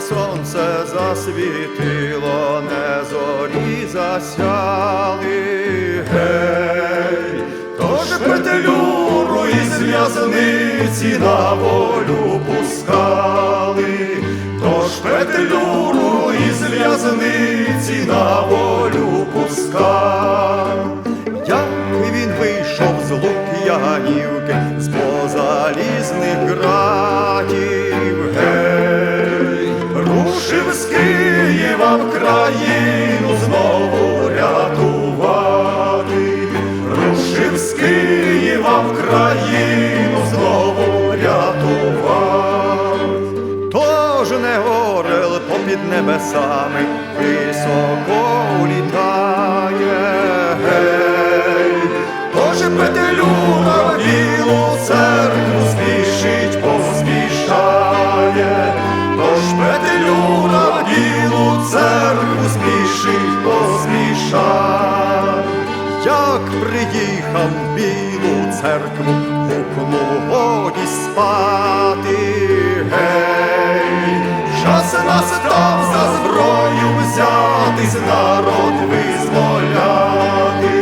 сонце засвітило, не зорі засяли. Гей, тож петелюру із в'язниці на волю пускали, тож петелюру із в'язниці на волю з Києва в країну знову рятувати, рушив з Києва в країну знову рятувати. Тож не горел попід небесами високо приїхав в білу церкву, гукнув годі спати, гей, час настав за зброю взятись, народ визволяти,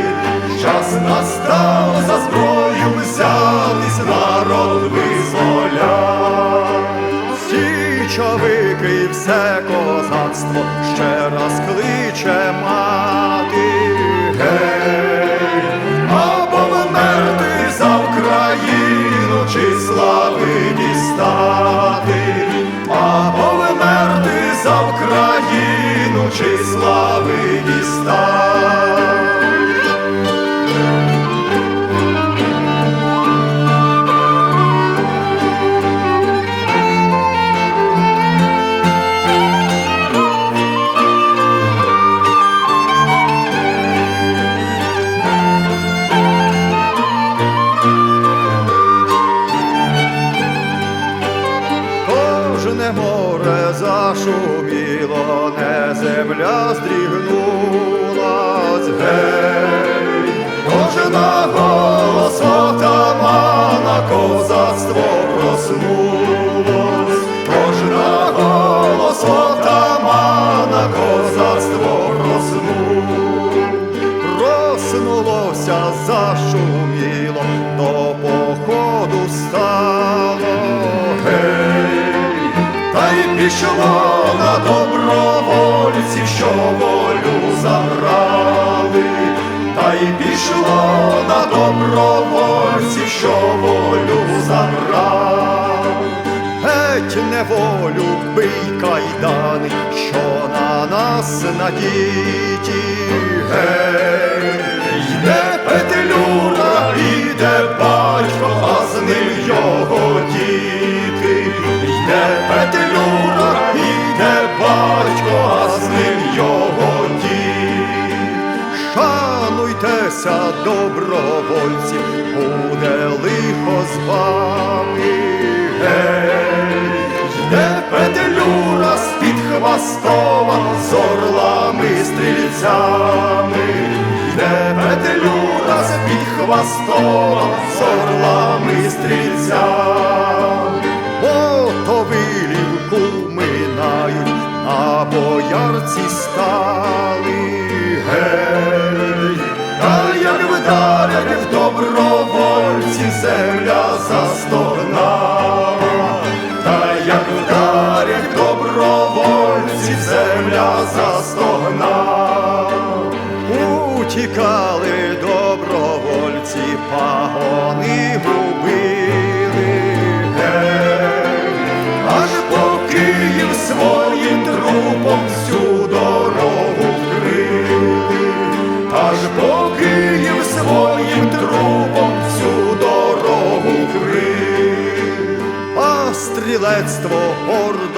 час настав за зброю взятись, народ визволяти. Січовики і все козацтво ще чи слави дістати, Кожне море зашуміло, не земля здрігнулась, гей, кожна голос отамана козацтво проснулось, кожна голос отамана козацтво проснулось, проснулося, зашуміло, до походу стало, гей, й на добровольців, що волю забрали, та й пішло на добровольців, що волю забрали. Геть неволю бий кайдани, що на нас надіті, гей, йде петлюра, іде батько, а з ним його Добровольці, буде лихо з вами. Гей, йде петлюра з-під хвостова, з орлами стрільцями, йде петлюра з-під хвостова, з орлами стрільцями. Мотовилівку минають, а боярці стали. Гей, пагони губили, аж по Київ своїм трупом всю дорогу вкрили, аж по Київ своїм трупом всю дорогу вкрили, а стрілецтво гордо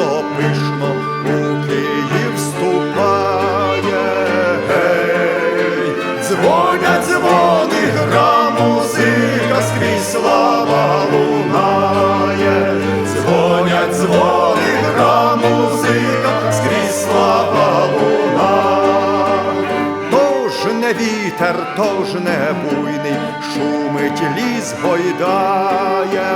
вітер, тож не буйний, шумить ліс гойдає,